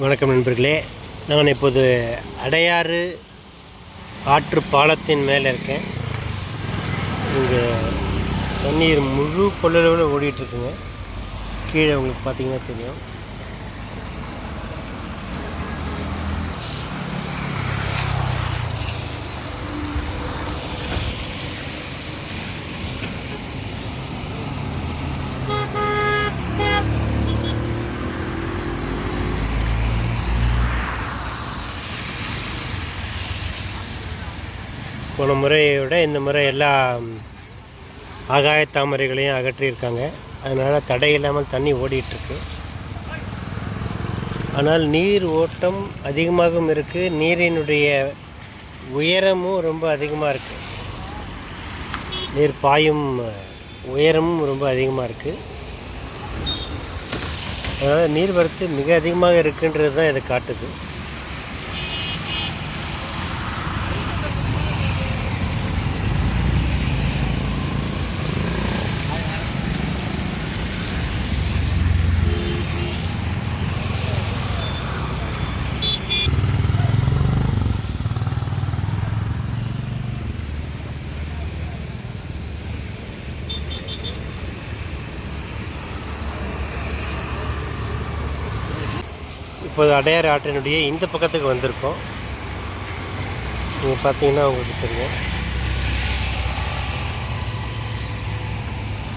வணக்கம் நண்பர்களே. நான் இப்போது அடையாறு ஆற்று பாலத்தின் மேலே இருக்கேன். இங்கே தண்ணீர் முழு கொள்ளளவில் ஓடிட்டுருக்குங்க கீழே உங்களுக்கு பார்த்தீங்கன்னா தெரியும். போன முறையை விட இந்த முறை எல்லா ஆகாய தாமரைகளையும் அகற்றியிருக்காங்க. அதனால் தடை இல்லாமல் தண்ணி ஓடிட்டுருக்கு. ஆனால் நீர் ஓட்டம் அதிகமாகவும் இருக்குது நீரினுடைய உயரமும் ரொம்ப அதிகமாக இருக்குது நீர் பாயும் உயரமும் ரொம்ப அதிகமாக இருக்குது அதனால் நீர்வரத்து மிக அதிகமாக இருக்குன்றது தான் இதை காட்டுது. இப்போது அடையாறு ஆற்றினுடைய இந்த பக்கத்துக்கு வந்திருக்கோம். நீங்கள் பார்த்தீங்கன்னா உங்களுக்கு தெரியும்.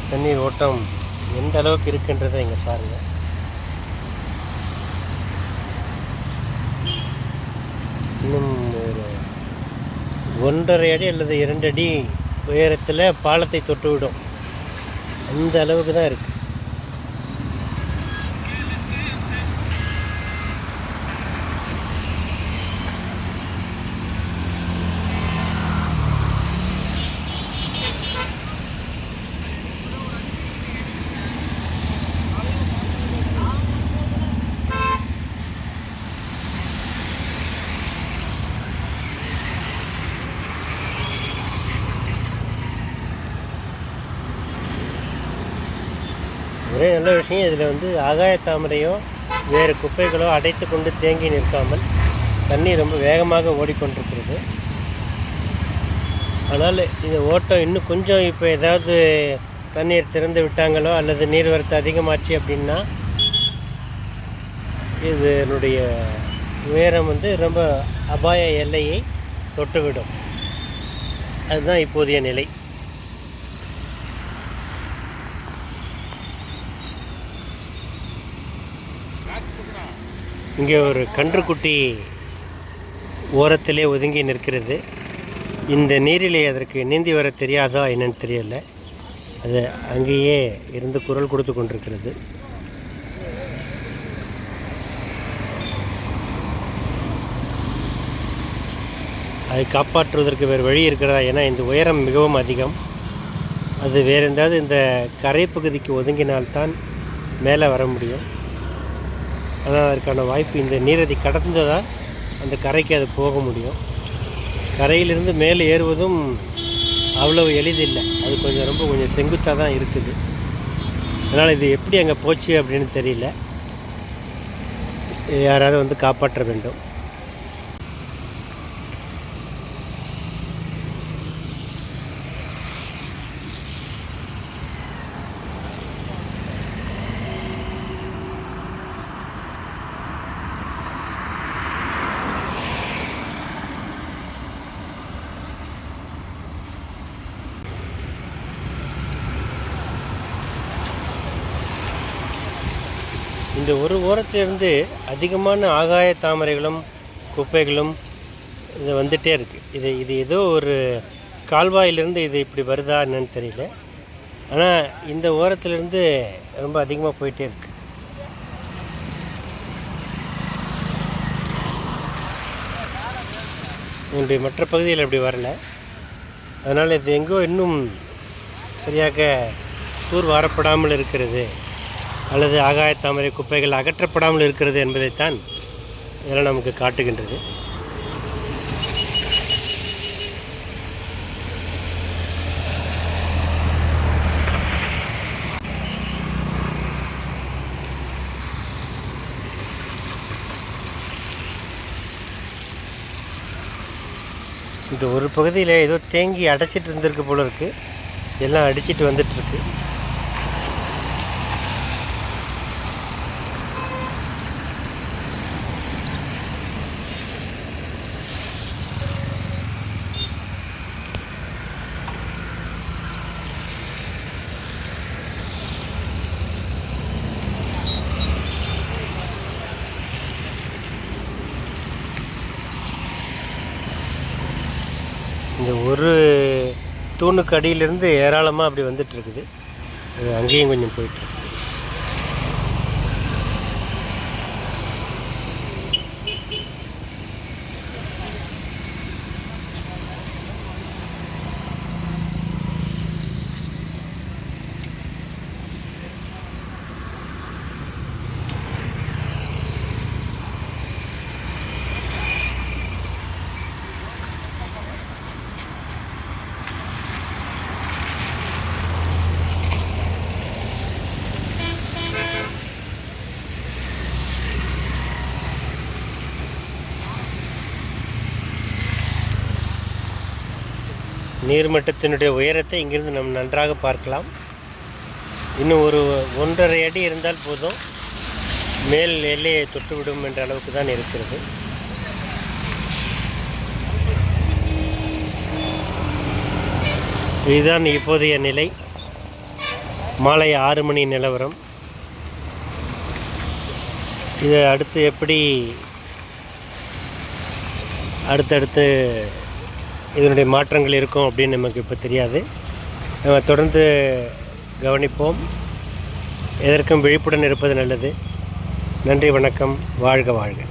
தண்ணீர் ஓட்டம் எந்த அளவுக்கு இருக்குன்றதை இங்கே பாருங்கள் இன்னும் ஒரு ஒன்றரை அடி அல்லது இரண்டு அடி உயரத்தில் பாலத்தை தொட்டுவிடும் அந்த அளவுக்கு தான் இருக்குது ஒரே நல்ல விஷயம் இதில் வந்து ஆகாய தாமரையோ வேறு குப்பைகளோ அடைத்து கொண்டு தேங்கி நிற்காமல் தண்ணி ரொம்ப வேகமாக ஓடிக்கொண்டிருக்கிறது. ஆனால் இந்த ஓட்டம் இன்னும் கொஞ்சம் இப்போ ஏதாவது தண்ணீர் திறந்து விட்டாங்களோ அல்லது நீர்வரத்து அதிகமாச்சு அப்படின்னா இதனுடைய உயரம் வந்து ரொம்ப அபாய எல்லையை தொட்டுவிடும். அதுதான் இப்போதைய நிலை. இங்கே ஒரு கன்றுக்குட்டி ஓரத்திலே ஒதுங்கி நிற்கிறது. இந்த நீரிலே அதற்கு நீந்தி வர தெரியாதா என்னன்னு தெரியல. அது அங்கேயே இருந்து குரல் கொடுத்து கொண்டிருக்கிறது. அதை காப்பாற்றுவதற்கு வேறு வழி இருக்கிறதா ஏன்னா இந்த உயரம் மிகவும் அதிகம். அது வேறு எந்தாவது இந்த கரை பகுதிக்கு ஒதுங்கினால்தான் மேலே வர முடியும். ஆனால் அதற்கான வாய்ப்பு இந்த நீரதி கடந்ததால் அந்த கரைக்கு அது போக முடியும். கரையிலிருந்து மேலே ஏறுவதும் அவ்வளவு எளிதில்லை. அது கொஞ்சம் ரொம்ப கொஞ்சம் செங்குத்தாக தான் இருக்குது. அதனால் இது எப்படி அங்கே போச்சு அப்படின்னு தெரியல. யாராவது வந்து காப்பாற்ற வேண்டும். இந்த ஒரு ஓரத்திலிருந்து அதிகமான ஆகாய தாமரைகளும் குப்பைகளும் இது வந்துகிட்டே இருக்குது இது இது ஏதோ ஒரு கால்வாயிலிருந்து இது இப்படி வருதா என்னன்னு தெரியல. ஆனால் இந்த ஓரத்திலிருந்து ரொம்ப அதிகமாக போயிட்டே இருக்கு. என்னுடைய மற்ற பகுதியில் அப்படி வரல. அதனால் இது எங்கோ இன்னும் சரியாக தூர் வாரப்படாமல் இருக்கிறது. அல்லது ஆகாய தாமரை குப்பைகள் அகற்றப்படாமல் இருக்கிறது என்பதைத்தான் இதெல்லாம் நமக்கு காட்டுகின்றது. இந்த ஒரு பகுதியில் ஏதோ தேங்கி அடைச்சிட்டு இருந்திருக்கு போல இருக்குது எல்லாம் அடிச்சிட்டு வந்துட்டுருக்கு இந்த ஒரு தூணுக்கு அடியிலிருந்து ஏராளமாக அப்படி வந்துட்டு இருக்குது. அது அங்கேயும் கொஞ்சம் போயிட்டுருக்கு நீர்மட்டத்தினுடைய உயரத்தை இங்கிருந்து நம்ம நன்றாக பார்க்கலாம். இன்னும் ஒரு ஒன்றரை அடி இருந்தால் போதும். மேல் எல்லையை தொட்டுவிடும் என்ற அளவுக்கு தான் இருக்கிறது. இதுதான் இப்போதைய நிலை. மாலை ஆறு மணி நிலவரம். இதை அடுத்து எப்படி அடுத்தடுத்து இதனுடைய மாற்றங்கள் இருக்கும் அப்படின்னு நமக்கு இப்போ தெரியாது. நம்ம தொடர்ந்து கவனிப்போம். எதற்கும் விழிப்புடன் இருப்பது நல்லது. நன்றி வணக்கம். வாழ்க வாழ்க.